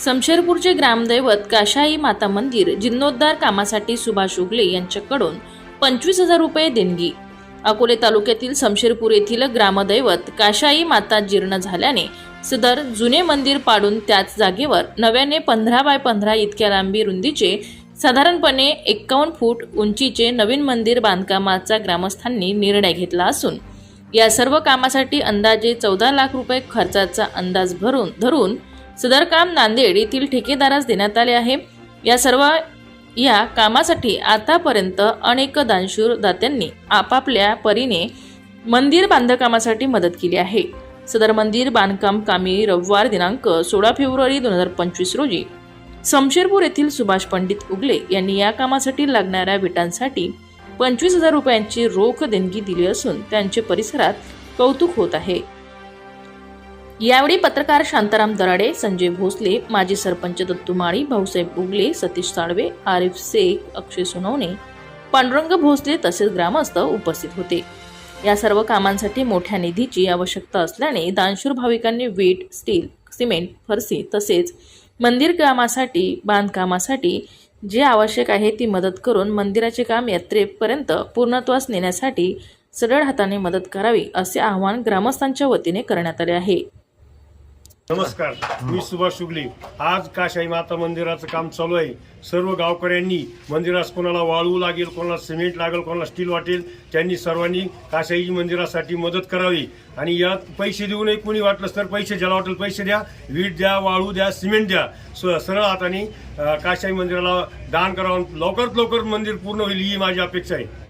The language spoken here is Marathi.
समशेरपूरचे ग्रामदैवत काशाई माता मंदिर जीर्णोद्धार कामासाठी सुभाष उगले यांच्याकडून पंचवीस हजार रुपये देणगी. अकोले तालुक्यातील समशेरपूर येथील ग्रामदैवत काशाई माता जीर्ण झाल्याने सदर जुने मंदिर पाडून त्याच जागेवर नव्याने पंधरा बाय पंधरा इतक्या लांबी रुंदीचे साधारणपणे एक्कावन्न फूट उंचीचे नवीन मंदिर बांधकामाचा ग्रामस्थांनी निर्णय घेतला असून या सर्व कामासाठी अंदाजे चौदा लाख रुपये खर्चाचा अंदाज भरून धरून सदर काम नांदेड येथील ठेकेदारास देण्यात आले आहे. या सर्व या कामासाठी आतापर्यंत अनेक दानशूर दात्यांनी आपापल्या परीने मंदिर बांधकामासाठी मदत केली आहे. सदर मंदिर बांधकाम कामी रविवार दिनांक सोळा फेब्रुवारी दोन हजार पंचवीस रोजी समशेरपूर येथील सुभाष पंडित उगले यांनी या कामासाठी लागणाऱ्या विटांसाठी पंचवीस हजार रुपयांची रोख देणगी दिली असून त्यांचे परिसरात कौतुक होत आहे. यावेळी पत्रकार शांताराम दराडे संजय भोसले माजी सरपंच दत्तू माळी भाऊसाहेब बुगले सतीश साळवे आरिफ शेख अक्षय सोनवणे पांडुरंग भोसले तसेच ग्रामस्थ उपस्थित होते. या सर्व कामांसाठी मोठ्या निधीची आवश्यकता असल्याने दानशूर भाविकांनी वीट स्टील सिमेंट फरसी तसेच मंदिर कामासाठी बांधकामासाठी जे आवश्यक आहे ती मदत करून मंदिराचे काम यात्रेपर्यंत पूर्णत्वास नेण्यासाठी सरळ हाताने मदत करावी असे आवाहन ग्रामस्थांच्या वतीने करण्यात आले आहे. नमस्कार मी सुभाष शुगले आज काशाई माता मंदिराचं काम चालू आहे. सर्व गावकऱ्यांनी मंदिरास कोणाला वाळू लागेल कोणाला सिमेंट लागेल कोणाला स्टील वाटेल त्यांनी सर्वांनी काशाई मंदिरासाठी मदत करावी. आणि यात पैसे देऊ नये कोणी वाटलंच तर पैसे ज्याला वाटेल पैसे द्या वीट द्या वाळू द्या सिमेंट द्या. स- सरळ हाताने काशाई मंदिराला दान करावं लवकरात लवकर मंदिर पूर्ण होईल ही माझी अपेक्षा आहे.